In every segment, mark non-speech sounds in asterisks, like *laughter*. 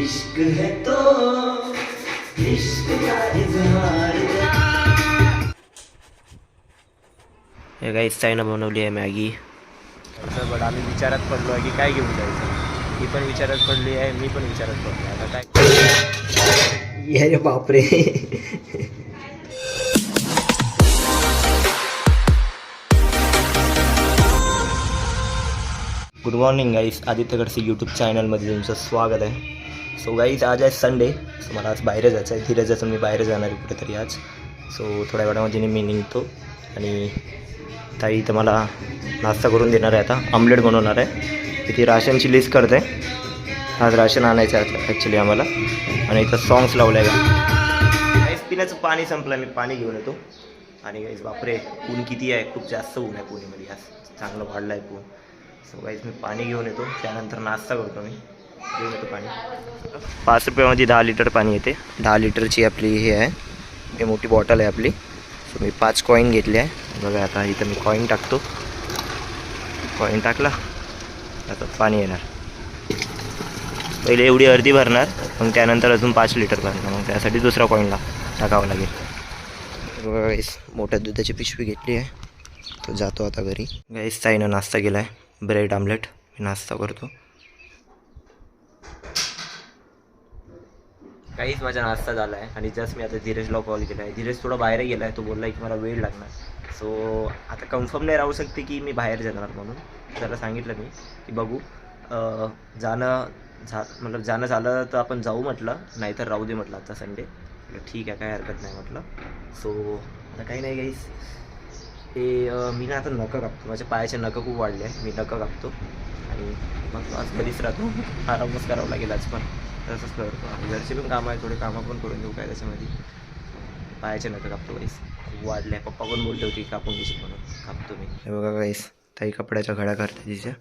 इश्क है तो इश्क का इजहार काही चायना बनवली आहे मॅगी। तर बट आम्ही विचारात पडलो आहे की काय घेऊन जायचं ती पण विचारात पडली आहे मी पण विचारात पडलो आता काय अरे बापरे good morning guys Aditya Gadse YouTube चॅनलमध्ये तुमचं स्वागत आहे सो गाईज आज आहे संडे सो मला आज बाहेर जायचं आहे. धीरे जायचं मी बाहेर जाणार आहे कुठेतरी आज. सो थोड्या वेळामध्ये मी निघतो. आणि ताई तर मला नाश्ता करून देणार आहे आता. ऑमलेट बनवणार आहे. तिथे राशनची लिस्ट करते. आज राशन आणायचं आहे ॲक्च्युली आम्हाला. आणि इथं सॉंग्स लावलं आहे गाईस पिण्याचं पाणी संपलं. मी पाणी घेऊन येतो. आणि गाईज बापरे ऊन किती आहे. खूप जास्त ऊन आहे पुणेमध्ये आज चांगलं वाढलं आहे ऊन. सो गाईस मी पाणी घेऊन येतो. त्यानंतर नाश्ता करतो मी. घेऊन येतो पाणी. पाच रुपयामध्ये दहा लिटर पाणी येते. दहा लिटरची आपली हे आहे. ही मोठी बॉटल आहे आपली. सो मी पाच कॉईन घेतली आहे. बघा आता इथं मी कॉईन टाकतो. कॉईन टाकला. आता पाणी येणार. पहिले एवढी अर्धी भरणार मग त्यानंतर अजून पाच लिटर भरणार. मग त्यासाठी दुसरा कॉईनला टाकावं लागेल. बघा गाईस मोठ्या दुधाची पिशवी घेतली आहे. तो जातो आता घरी. गाईस ताईनं नाश्ता केला आहे ब्रेड आमलेट मी नाश्ता करतो. काहीच माझा नाश्ता झाला आहे आणि जस्ट मी आता धीरजला कॉल केला आहे धीरज थोडा बाहेर गेला आहे तो बोलला की मला वेळ लागणार. सो आता कन्फर्म नाही राहू शकते की मी बाहेर जाणार म्हणून. त्याला सांगितलं मी की बघू. जाणं झा मतलब जाणं झालं तर आपण जाऊ म्हटलं. नाहीतर राहू दे म्हटलं आता संडे ठीक आहे काय हरकत नाही म्हटलं. सो आता काही नाही गाईस ते मी ना आता नखं कापतो. माझ्या पायाचे नखं खूप वाढले. आहे मी नखं कापतो. आणि मग आज कधीच राहतो. आरामच करावं लागेल आज पण. तसंच करतो घरचे पण कामं आहे थोडे कामं पण करून देऊ काय त्याच्यामध्ये. पायाचे नका कापतो गाईस खूप वाढले. पप्पा पण बोलले होते कापून घेशील म्हणून. कापतो मी. हे बघा गाईस ताई कपड्याच्या घड्या करते तिच्या.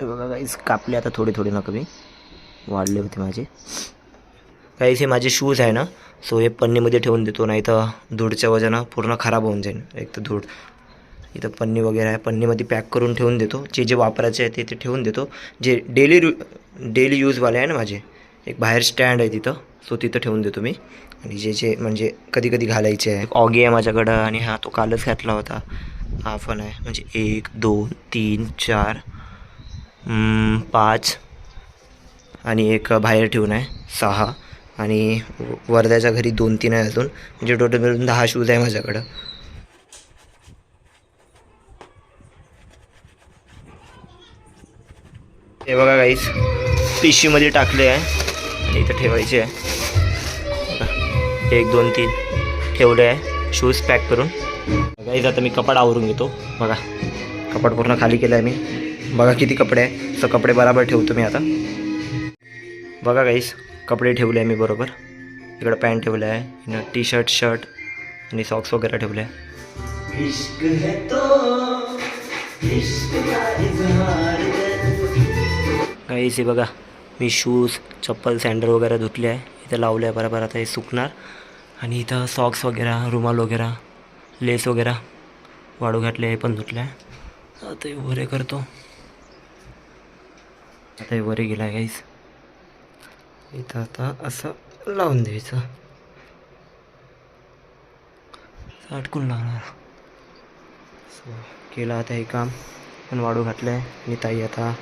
हे बघा गाईस कापले आता थोडे थोडे नका मी. वाढले होते माझे. काहीच हे माझे शूज आहे ना सो हे पन्नीमध्ये ठेवून देतो नाही तर धूळच्या वजनं पूर्ण खराब होऊन जाईल एक तर धूळ इथं पन्नी वगैरे आहे. पन्नीमध्ये पॅक करून ठेवून देतो. जे जे वापरायचे आहे ते ते ठेवून देतो. जे डेली डेली यूजवाले आहे ना माझे एक बाहेर स्टँड आहे तिथं. सो तिथं ठेवून देतो मी. आणि जे जे म्हणजे कधी कधी घालायचे आहे. ऑगी आहे माझ्याकडं आणि हा तो कालच घातला होता. हा पण आहे. म्हणजे एक दोन तीन चार पाच आणि एक बाहेर ठेवून आहे. सहा आणि वर्ध्याच्या घरी दोन तीन आहे अजून. म्हणजे टोटल मिळून दहा शूज आहे माझ्याकडं. हे बघा काहीच पिशवीमध्ये टाकले आहे. आणि इथं ठेवायचे आहे. एक दोन तीन ठेवले आहे. शूज पॅक करून. गाईज आता मी कपड आवरून घेतो. बघा कपड पूर्ण खाली केलं आहे मी. बघा किती कपडे आहे. सो कपडे बरोबर ठेवतो मी आता. बघा गाईस कपडे ठेवले आहे मी बरोबर. इकडं पॅन्ट ठेवलं आहे. टी शर्ट शर्ट आणि सॉक्स वगैरे ठेवले आहे इश्क का हे बघा. मी शूज चप्पल सँडल वगैरे धुतले आहे. इथं लावले आहे बरोबर आता हे सुकणार. आणि इथं सॉक्स वगैरे रुमाल वगैरे लेस वगैरे वाळू घातले हे पण धुतले आहे. आता हे वरे करतो. आता हे वरे गेला आहे काहीच इथं आता असं लावून द्यायचं. अटकून लावणार. सो केलं आता हे काम. पण वाळू घातलं आहे आणि ताई आता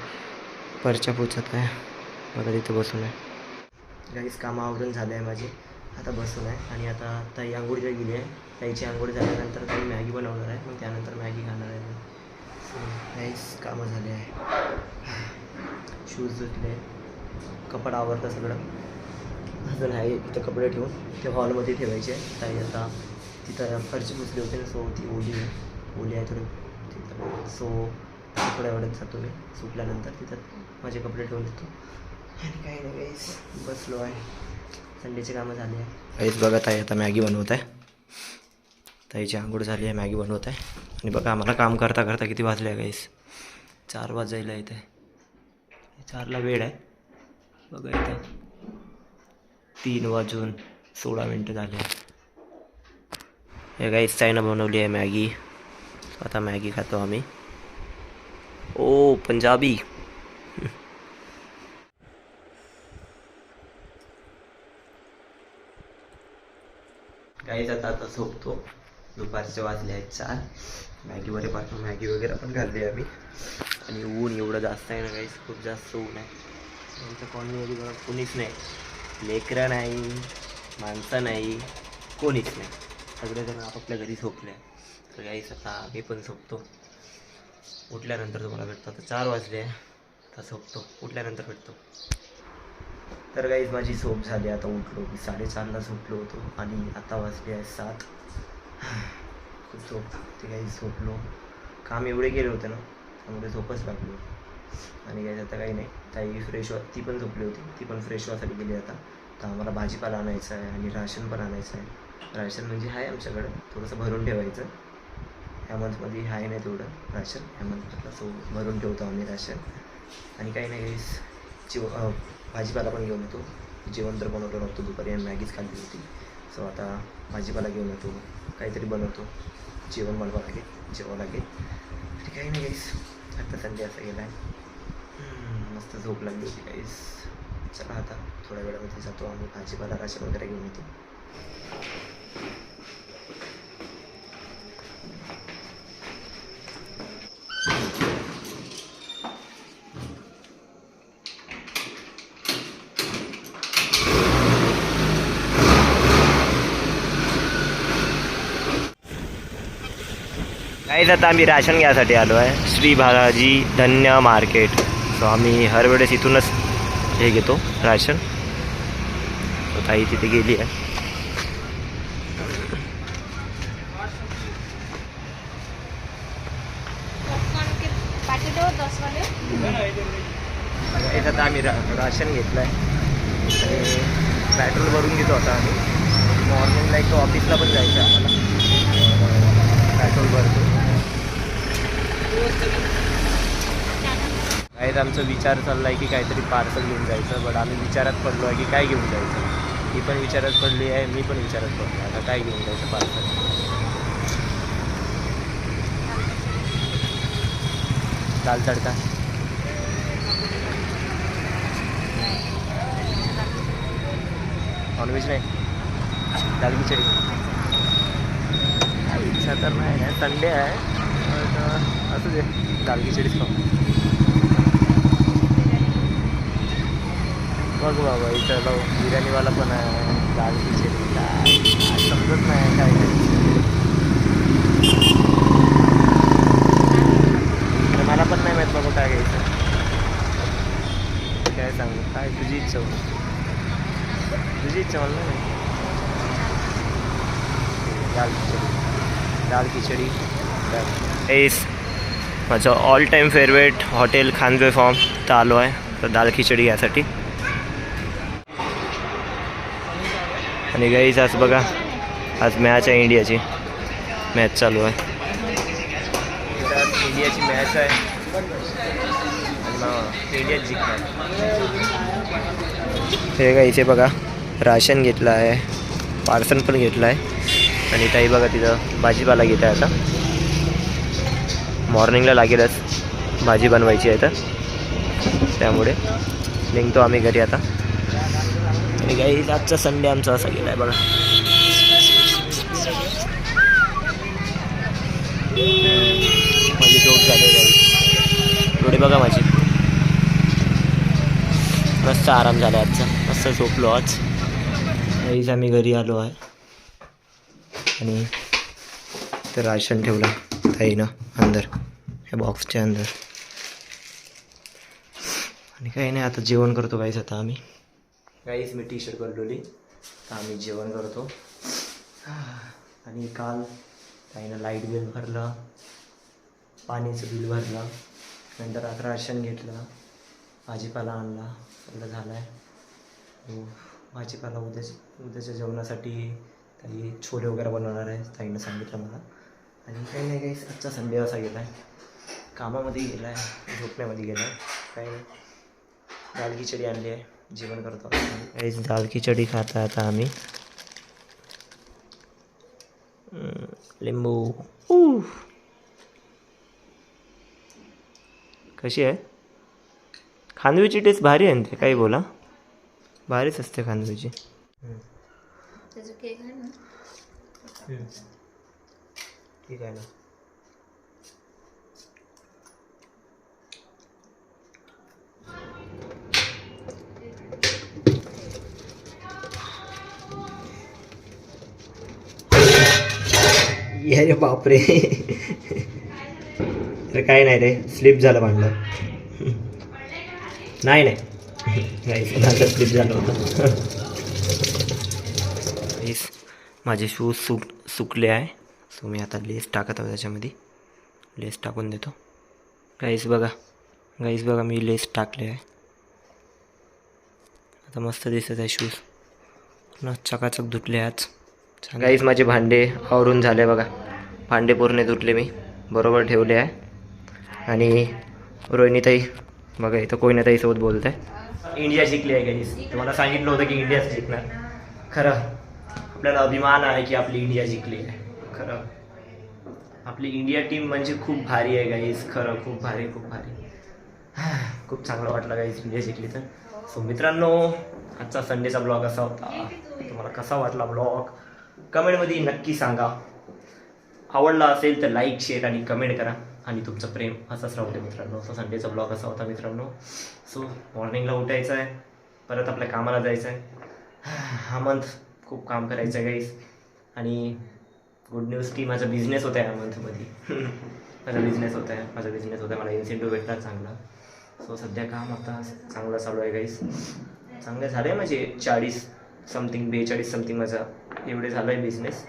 परच्या पोचत आहे. बघा तिथं बसून आहे. गाईस कामं आवरून झाले आहे माझी. आता बसून आहे. आणि आता ताई आंघोळीला गेली आहे. ताईची आंघोळ झाल्यानंतर ताई मॅगी बनवणार आहे. मग त्यानंतर मॅगी खाणार आहे मी. गाईस कामं झाले आहे. शूज धुतले. कपडा आवडतं सगळं. अजून आहे इथं कपडे ठेवून. ते हॉलमध्ये ठेवायचे. ताई आता तिथं फरची पुसली होती ना सो ती ओली आहे. ओली आहे थोडी. तिथं सो थोड्या वेळात जातो मी. सुटल्यानंतर तिथं माझे कपडे ठेवून देतो. आणि काही नाही गाईस बसलो आहे. संडेचे कामं झाले आहे. काहीच बघा ताई आता मॅगी बनवत आहे. ताईची आंघोळ झाली आहे मॅगी बनवत आहे. आणि बघा आम्हाला काम करता करता किती वाजले आहे गाईस चार वाजायला येते चारला वेळ आहे. बघा इथं. तीन वाजून सोळा मिनटं झाले हे गाईस ताईनं बनवली आहे मॅगी. आता मॅगी खातो आम्ही. ओ पंजाबी. काही आता आता झोपतो. दुपारचे वाजले आहेत चार. मॅगी वगैरे पासून मॅगी वगैरे पण घालली आम्ही. आणि ऊन एवढं जास्त आहे ना काहीच खूप जास्त ऊन आहे. त्यांच्या कॉलनीमध्ये बघा कोणीच नाही. लेकरं नाही माणसं नाही कोणीच नाही. सगळेजण आपापल्या घरी झोपले तर काहीच आता आम्ही पण झोपतो. उठल्यानंतर तुम्हाला भेटतो. आता चार वाजले आता झोपतो. उठल्यानंतर भेटतो. तर काहीच माझी झोप झाली. आता उठलो. मी साडेचारला झोपलो होतो आणि आता वाजले आहे सात. खूप झोप ते काही झोपलो. काम एवढे गेले होते ना त्यामुळे झोपच लागलो आणि काही आता काही नाही. ताई फ्रेश वा ती पण झोपली होती. ती पण फ्रेश व्हायसाठी गेली आता. तर आम्हाला भाजीपाला आणायचा आहे आणि राशन पण आणायचं आहे. राशन म्हणजे आहे आमच्याकडे. थोडंसं भरून ठेवायचं. ह्या मंथमध्ये आहे नाही तेवढं. राशन ह्या मंथला सो भरून ठेवतो आम्ही राशन. आणि काही नाही जीव जेव भाजीपाला पण घेऊन येतो. जेवण तर बनवलं नव्हतं दुपारी आम्ही मॅगीच खाल्ली होती. सो आता भाजीपाला घेऊन येतो. काहीतरी बनवतो. जेवण बनवा लागेल जेवावं लागेल. आणि काही नाही गाईस आता संडे असा गेला आहे मस्त झोप लागली होती गाईस चला आता थोड्या वेळामध्ये जातो आम्ही. भाजीपाला राशन वगैरे घेऊन येतो. गाईज आता आम्ही राशन घ्यायसाठी आलो आहे. श्री बालाजी धन्य मार्केट. सो आम्ही हर वेळेस इथूनच हे घेतो राशन. ताई तिथे गेली आहे. आता आम्ही रा राशन घेतलं आहे आणि पेट्रोल भरून घेतो आता आम्ही. मॉर्निंगला एक ऑफिसला पण जायचं आहे आम्हाला. पेट्रोल भरतो. काहीच आमचा विचार चालला आहे की काहीतरी पार्सल घेऊन जायचं बट आम्ही विचारात पडलो आहे की काय घेऊन जायचं? ती पण विचारात पडली आहे मी पण विचारात पडलो आहे. आता काय घेऊन जायचं पार्सल? दाल तडका. नॉनव्हेज नाही. दाल खिचडी. इच्छा तर नाही आहे संडे आहे पण असू दे. दाल खिचडीच खाऊ. बघ बाबा इथं लो बिर्याणीवाला पण आहे दाल खिचडी काय समजत नाही काय तर मला पण नाही माहीत बाबा काय घ्यायचं. काय सांगू काय तुझी इच्छा होती. तुझी इच्छा म्हणलं नाही दाल खिचडी दाल खिचडी एस माझं all time favourite hotel खानवे form तर आलो आहे. तर दाल खिचडी यासाठी. आणि गाईज आज बघा आज मॅच आहे इंडियाची. मॅच चालू आहे. इंडियाची मॅच आहे. इंडिया जिंकणार. हे काय इथे बघा राशन घेतलं आहे. पार्सल पण घेतलं आहे. आणि ताई बघा तिथं भाजीपाला घेत आहे आता. मॉर्निंगला लागेलच. भाजी बनवायची आहे तर. त्यामुळे निघतो आम्ही घरी आता. आणि काही आजचा संडे आमचा असा गेला आहे बघा. माझी झोप झाली आहे बघा माझी. मस्त आराम झाला आजचा. मस्त झोपलो आज. काहीच आम्ही घरी आलो आहे. आणि तर राशन ठेवलं ताईनं अंदर ह्या बॉक्सच्या अंदर. आणि काही नाही आता जेवण करतो काहीच आता आम्ही. काहीच मी टी शर्ट बदलवली तर आम्ही जेवण करतो. आणि काल ताईनं लाइट बिल भरलं. पाणीचं बिल भरलं. नंतर आता राशन घेतलं. भाजीपाला आणला. सगळं झालं आहे हो, भाजीपाला उद्या उद्याच्या जेवणासाठी काही छोले वगैरे बनवणार आहे ताईनं सांगितलं मला. आणि काही नाही काही आजचा संडे असा गेला आहे कामामध्ये गेला आहे झोपण्यामध्ये गेला आहे काही नाही दाल खिचडी आणली आहे. जेवण करतो. काही दाल खिचडी खाता आता आम्ही. लिंबू. उफ. कशी आहे? खांदवीची टेस्ट भारी आहे ना ते? काही बोला. भारीच असते खांदवीची. ठीक आहे ना. अरे बापरे. अरे काय नाही रे स्लिप झालं भांडलं नाही नाही. नाही माझं स्लिप झालं होतं Guys, माझे शूज सुक सुकले आहे. सो मी आता लेस टाकत आहोत त्याच्यामध्ये. लेस टाकून देतो. गाईस बघा. गाईस बघा मी लेस टाकले आहे. आता मस्त दिसत आहे शूज पुन्हा चकाचक धुतले आज. गाईस माझे भांडे आवरून झाले बघा. भांडे पूर्ण धुतले मी. बरोबर ठेवले आहे. आणि रोहिणीताई बघा इथं कोयनाताईसोबत बोलत आहे इंडिया जिंकली आहे गाईस. तुम्हाला सांगितलं होतं की इंडियाच जिंकणार खरं आपल्याला अभिमान आहे की आपली इंडिया जिंकली आहे. खरं. आपली इंडिया टीम म्हणजे खूप भारी आहे गाईस. खरं खूप भारी खूप भारी. *sighs* खूप चांगलं वाटलं गाईस इंडिया जिंकली तर. सो मित्रांनो आजचा संडेचा ब्लॉग असा होता. तुम्हाला कसा वाटला ब्लॉग? कमेंटमध्ये नक्की सांगा. आवडला असेल तर लाईक शेअर आणि कमेंट करा. आणि तुमचं प्रेम असंच राहू दे मित्रांनो. सो संडेचा ब्लॉग असा होता मित्रांनो. सो मॉर्निंगला उठायचं आहे. परत आपल्या कामाला जायचं आहे. हा मंथ खूप काम करायचं आहे गाईस आणि गुड न्यूज की माझा बिझनेस होता आहे या मंथमध्ये माझा बिझनेस होता आहे माझा बिझनेस होता. आहे मला इन्सेंटिव्ह भेटला चांगला. सो सध्या काम आता चांगलं चालू आहे गाईस चांगलं झालं आहे चाळीस समथिंग बेचाळीस समथिंग माझा. एवढे झालं आहे बिझनेस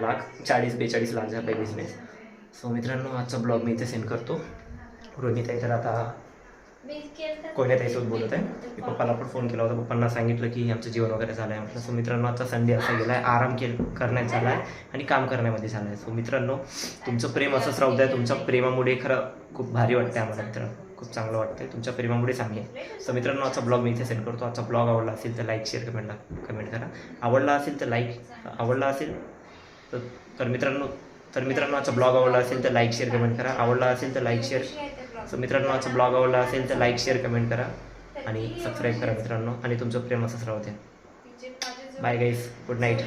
लाख चाळीस बेचाळीस लाख झालं आहे बिझनेस सो मित्रांनो आजचा ब्लॉग मी इथे सेंड करतो. रोहित आहे तर आता कोण्यात यायचं बोलत आहे? मी पप्पाला पण फोन केला होता. पप्पांना सांगितलं की आमचं जीवन वगैरे झालं आहे म्हटलं. सो मित्रांनो आजचा संडे असा गेला आहे आराम केल करण्यात झाला आहे आणि काम करण्यामध्ये झालं आहे सो मित्रांनो तुमचं प्रेम असंच राहू द्या. तुमच्या प्रेमामुळे खरं खूप भारी वाटतं आम्हाला मित्रांनो. खूप चांगलं वाटतं तुमच्या प्रेमामुळे आहे सो मित्रांनो आजचा ब्लॉग मी इथे सेंड करतो. आजचा ब्लॉग आवडला असेल तर लाईक शेअर कमेंटला कमेंट करा. आवडला असेल तर लाईक आवडला असेल तर तर मित्रांनो तर मित्रांनो आजचा ब्लॉग आवडला असेल तर लाईक शेअर कमेंट करा. आवडला असेल तर लाईक शेअर सो मित्रांनो आजचा ब्लॉग आवडला असेल तर लाईक शेअर कमेंट करा. आणि सबस्क्राईब करा मित्रांनो. आणि तुमचं प्रेम असंच राहू द्या. Bye guys good night